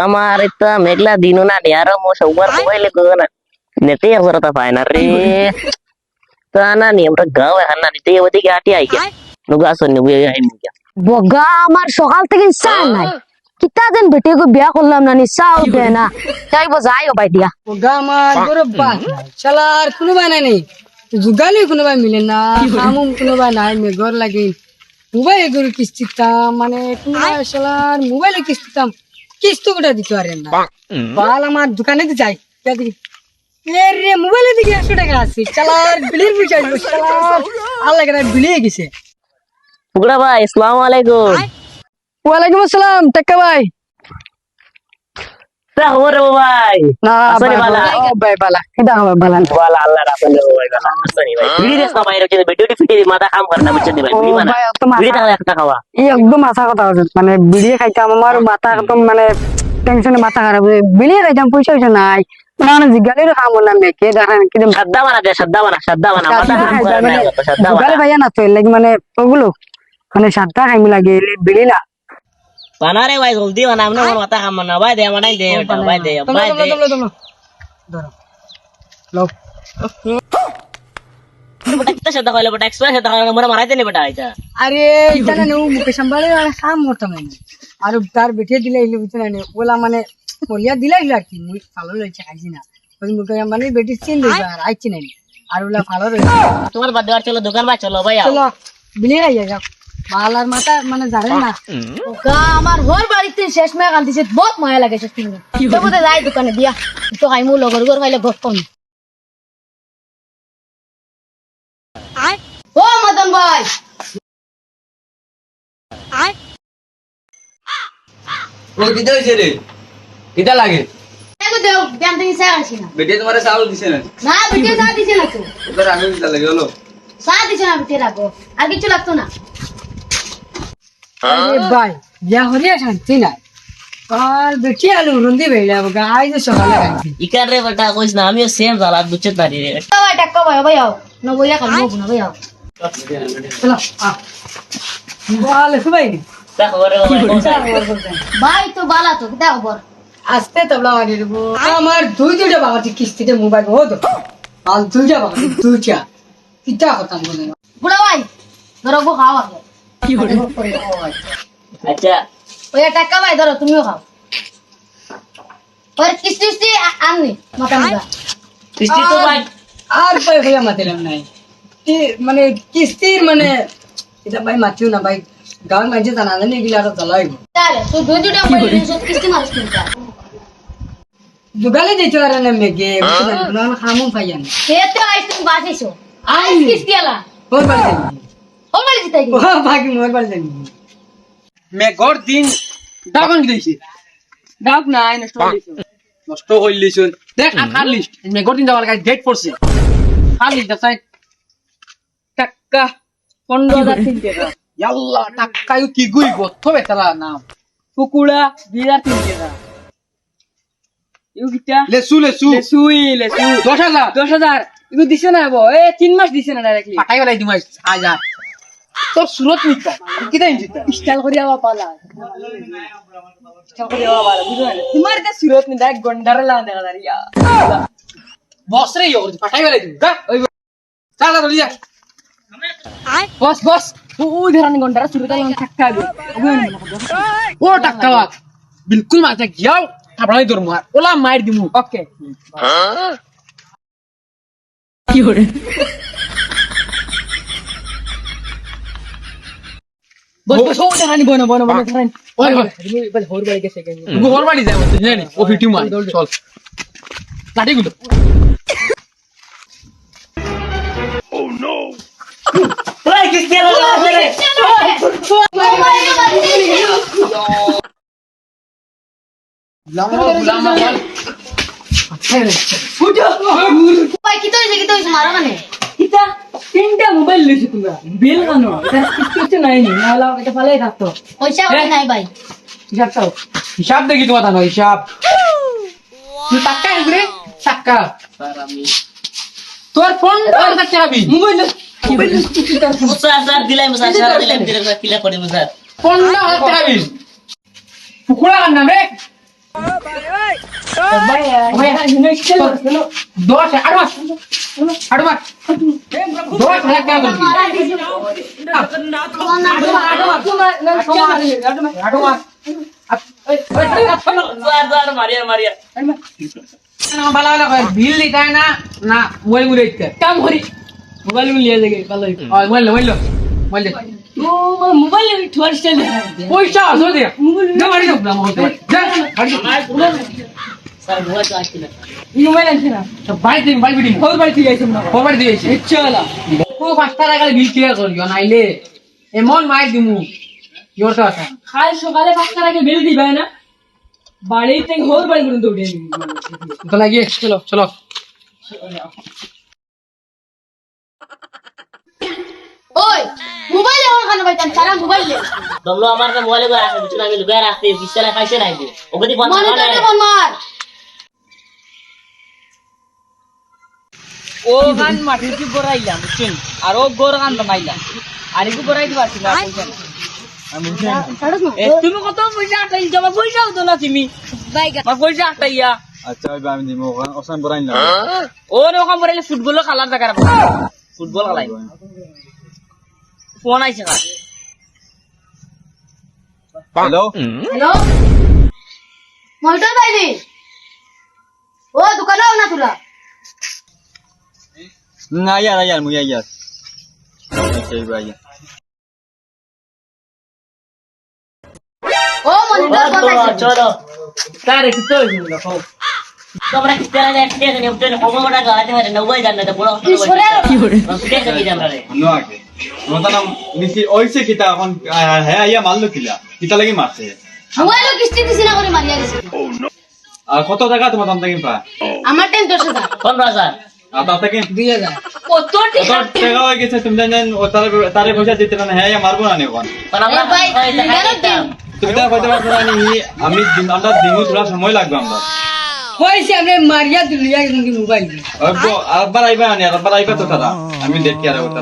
আমার একটা মেঘলা দিনও না নি আরও মো সবার মোবাইলে কো না নেতে একবার তা পায় না রে তা না নি আমরা গাঁও এখন না নিতে ওদিকে আটি আই নুগা আসন নুগা আই নি বগা আমার সকাল থেকে ইচ্ছা নাই কিতা যেন বেটে গো বিয়া করলাম না নিচ্ছাও দে না যাইব যাই ও বাই দিয়া ওগা আমার বাস নাই শালার কোনো বাই নাই যুগালি কোনো বাই মিলে না কামুম কোনো বাই নাই মেঘর লাগে মোবাইল এগুলো কিস্তিতাম মানে কোনো বাই শালার মোবাইলে কিস্তিতাম কিস্ত গোটা দিতে পারেন না। বাল আমার দোকানে তো যাই। রে মোবাইলে দিকে একশো টাকা আছে। চালার বিলির পয়সা আল্লাহ কেন বিলিয়ে গেছে। ফুগড়া ভাই আসসালামু আলাইকুম। ওয়ালাইকুম আসসালাম টাকা ভাই। খবর ভাই। না আসলে বালা। ভাই বালা। এটা আমার বালা। বালা আল্লাহ রাখেন ভাই বালা। আসনি ভাই বিড়ি দেশ না বাইরে চলে ভিডিওটি ফিটে মাথা কাম করে না বুঝছেন ভাই? বিড়ি ও মানা ভাই, অত মাথা- বিড়ি টাকা একটা খাওয়া। এই একদম মাথা কথা হচ্ছে মানে বিড়িয়ে খাইতাম আমার মাথা একদম মানে টেনশনে মাথা খারাপ হয়ে বিড়িয়ে খাইতাম পয়সা পয়সা নাই। মানে জিগালির খাম না মেকে দেখেন কি শ্রদ্ধা মানা দে শ্রদ্ধা মানা শ্রদ্ধা মাথা কাম করে না শ্রদ্ধা জুগালি ভাইয়া না তো এর লাগি মানে ওগুলো। মানে সাতটা খাইমি লাগে এলে না। বানা রে ভাই জলদি বানা আমনে মোর মাথা কাম না ভাই দে মানাই দে ওটা ভাই দে ভাই দে বেটা কিতা শ্রদ্ধা কইলে বেটা এক্সপ্রেস শ্রদ্ধা কইলে মোরা মারাইতে নি বেটা আইতা আরে এটা না ও মুকেশ আম্বানি মানে কাম করতাম না আর তার বেটে দিলে না ওলা মানে বলিয়া আর কি মুই ভালো লইছে খাইছি না ওই মুকেশ আম্বানি বেটি চিন দিবে আর আইছি নাই আর ওলা ভালো তোমার বাদ দেওয়ার চলো দোকান ভাই চলো ভাই চলো বিলি খাই যাও মালার মাথা মানে জানে না? বগা আমার ঘর বাড়িতে শেষ মেয়ে কান্দিছে বহুত মায়া লাগে শেষ তুমি যাই দোকানে দিয়া। তো খাইমু লগর খাইলে গপ কম। ও মদন ভাই। ও কিটা হয়েছে রে। কিটা লাগে? এগো দেও ব্যায়াম থেকে চা আসি না। বেটে তোমার চাউল দিছে না? না বিটে চা দিছে না তো। ওদের আগে লাগে হলো চা দিছে না বিটে রাখো আর কিছু লাগতো না। আরে ভাই বিয়া হরিয়া শান্তি নাই। আর বেটি আলু রন্দি বেড়া গাই যে সকালে খাইছি ইকার রে বেটা কইস না আমিও সেম জালা বুঝছত না রে। ভাই টাকা ভাই ভাই আও না বইয়া কাল মো না ভাই আও চলো আ। বলে তা ভাই। ভাই তো বালা তো কিতা খবর আস্তে তবলা মারি দেবো। আমার দুই দুইটা বাবাটি কিস্তিতে মোবাইল হতো আর দুইটা বাবাটি দুইটা। কিটা কথা বলে। বুড়া ভাই ধরো গো খাও আগে আচ্ছা। ওই টাকা ভাই ধরো তুমিও খাও। ওর কিস্তি কিস্তি আননি মাথা মুগা কিস্তি তো ভাই আর ভাই ভাইয়া মাতিলাম নাই। মানে কিস্তির মানে এটা ভাই মাতিও না ভাই গাঁৱৰ মাঝে জানা জানি কিস্তি মারিস কিন্তু যোগালে দিতে পারে না মেঘে কোনো খামো পাইয়া না সেতে আইস তুমি বাঁচিছো আইস কিস্তি আলা। মোর বাড়ি যাবি ও মারি জিতাই ও বাকি মোর বাড়ি যাবি মেঘর দিন ডাকন কি দিছে। ডাক নাই নষ্ট নষ্ট করলিছুন দেখ আর লিস্ট। মেঘর দিন যাওয়ার কাছে ডেট পড়ছে। আর লিস্ট আছে টাকা পনেরো হাজার তিন টাকা। ইয়াল্লা টাকায়ও কি গুই গথ বেতালা নাম। কুকুড়া দুই হাজার তিন টাকা। ইউকিটা লেসু লেসু। লেসুই লেসু। দশ হাজার। দশ হাজার। দিছে না বো এ তিন মাস দিছে না ডাইরেক্টলি পাঠাই বেলাই দিমাই হাজার তোর সুরত নিতা কি তাই জিতা স্টাইল করে আবার পালা। স্টাইল করে আবার পালা বুঝো না তোমার এটা সুরত নি দেখ গন্ডারে লাগা দেখা দাঁড়িয়া বস রে ইয়ে পাঠাই বেলাই দিম গা ওই চল চল যা বস বস ওই ধরানি গন্ডারে সুরত লাগা হবে ও টাকা বাত বিলকুল মাথা গিয়াও থাপড়াই তোর মার ওলা মার দিমু। ওকে বল হোর বাড়ি গেছে কেন ঘর বাড়ি যায় বলতে জানি ও ফিটি মার চল লাঠি গুলো ওই কিস্তি আলা রে লামা লামা বল ভাই কি তো মারো মানে? লইছো তোমরা। বিল কেন এটা কিছু নাই নি নাহলে এটা ফালাই থাকতো। পয়সা নাই ভাই। হিসাবটাও হিসাব দেখি তোমার তা হিসাব। তুই টাকা এগুলি টাকা তোর ফোন টাকা চাবি মোবাইল মোবাইল মুসা স্যার দিলাই মুসা স্যার দিলাই দিলাই কিলা করে মুসা ফোন টাকা চাবি কুকুরা মোবাইল মোবাইল মোবাইল দিয়া না। চলা বিল ক্লিয়ার করিও নাইলে এমন দিমু। ইওর তো আছে কাল সকালে আগে বেল দিবে না। বাড়ি থেকে বাড়ি পর্যন্ত উঠে তো লাগিয়ে চলো চলো। ওই আমার কানে পাইতাম সারা মোবাইল দে। আমার মোবাইলে করে আসে বুঝছ আমি লুকায় রাখতে বিশালে খাইছে নাই ওকে দি বন্ধ করে তো ফোন মার ও গান মাটির কি বড়াইলাম বুঝছেন আর ও গোর গান বানাইলাম। আর না পয়সা না। এ, তুমি কত পয়সা আটাই জমা পয়সা হতো না তুমি। পয়সা আটাইয়া। আচ্ছা ওই আমি দিমু ওখান না ও রকম বড়াইলে ফুটবল খেলার জায়গা ফুটবল খেলাই। ফোন আইছে হ্যালো? হ্যালো? মনিটর বাইদি ও দোকানে না তোরা? না ইয়ার ইয়ার মুই ইয়ার। ও মনিটর কোথায় চলো কারে কি তো তোমরা কি করে দেখ দেখ নে উঠে কমমটা গাতে হয় না উবাই জানতে বড় কি করে কি করে? কি আমরা রে না আগে মতানাম মিছি ওইছে কিতা এখন হ্যাঁ আইয়া মারলো কিলা কিতা লাগি মারছে? মোবাইলও কিস্তি দিছি না করে মারিয়া দিছি। আর কত টাকা তোমার দাম থাকি পা? আমার টাইম 10000 15000 आता आता के दिया जाए वो তুমি আমি আমরা দিনও সময় লাগবে আমরা। হইছে আমরা মারিয়া দিলিয়া কিন্তু আব্বা আইবা না আব্বা তো তারা। আমি দেখি আর ওটা